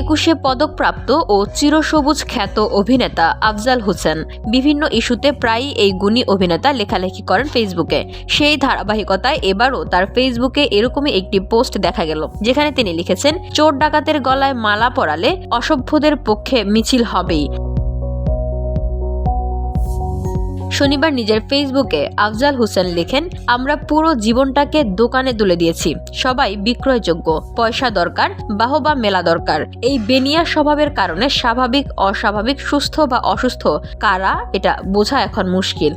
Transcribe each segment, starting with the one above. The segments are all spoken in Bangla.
একুশে পদকপ্রাপ্ত ও চিরসবুজ খ্যাত অভিনেতা আফজাল হোসেন বিভিন্ন ইস্যুতে প্রায়ই এই গুণী অভিনেতা লেখালেখি করেন ফেসবুকে। সেই ধারাবাহিকতায় এবারও তার ফেসবুকে এরকমই একটি পোস্ট দেখা গেল, যেখানে তিনি লিখেছেন, চোর ডাকাতের গলায় মালা পরালে অসভ্যদের পক্ষে মিছিল হবেই। শনিবার নিজের ফেসবুকে আফজাল হোসেন লেখেন, আমরা পুরো জীবনটাকে দোকানে তুলে দিয়েছি। সবাই বিক্রয়যোগ্য। পয়সা দরকার, বাহবা মেলা দরকার। এই বেনিয়া স্বভাবের কারণে স্বাভাবিক, অস্বাভাবিক, সুস্থ বা অসুস্থ, কারা এটা বোঝা এখন মুশকিল।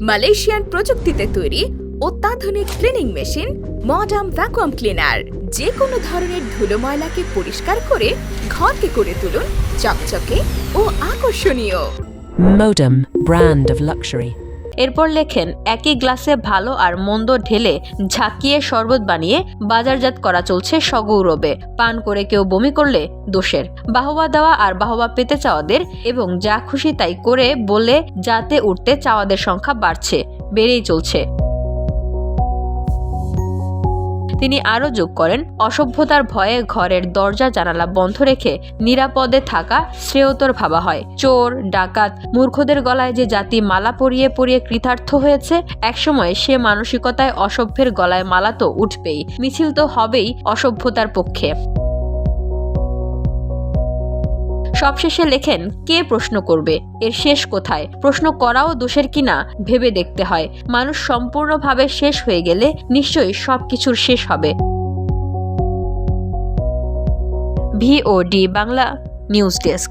মালয়েশিয়ান প্রযুক্তিতে তৈরি অত্যাধুনিক cleaning machine, modern vacuum cleaner. যে কোনো ধরনের ধুলো ময়লাকে পরিষ্কার করে ঘরকে করে তুলুন, চকচকে ও আকর্ষণীয়। Modem, brand of luxury. এরপর লেখেন একই গ্লাসে ভালো আর মন্দ ঢেলে ঝাঁকিয়ে শরবত বানিয়ে বাজারজাত করা চলছে সগৌরবে। পান করে কেউ বমি করলে দোষের। বাহবা দেওয়া আর বাহবা পেতে চাওয়াদের এবং যা খুশি তাই করে বলে যাতে উঠতে চাওয়াদের সংখ্যা বাড়ছে। বেড়েই চলছে। তিনি আরও যোগ করেন, অসভ্যতার ভয়ে ঘরের দরজা জানালা বন্ধ রেখে নিরাপদে থাকা শ্রেয়তর ভাবা হয়। চোর, ডাকাত, মূর্খদের গলায় যে জাতি মালা পরিয়ে পরিয়ে কৃতার্থ হয়েছে, একসময় সে মানসিকতায় অসভ্যের গলায় মালা তো উঠবেই। মিছিল তো হবেই অসভ্যতার পক্ষে। সবশেষে লেখেন, কে প্রশ্ন করবে? এর শেষ কোথায়? প্রশ্ন করাও দোষের কিনা ভেবে দেখতে হয়। মানুষ সম্পূর্ণভাবে শেষ হয়ে গেলে নিশ্চয়ই সবকিছুর শেষ হবে। VOD Bangla news desk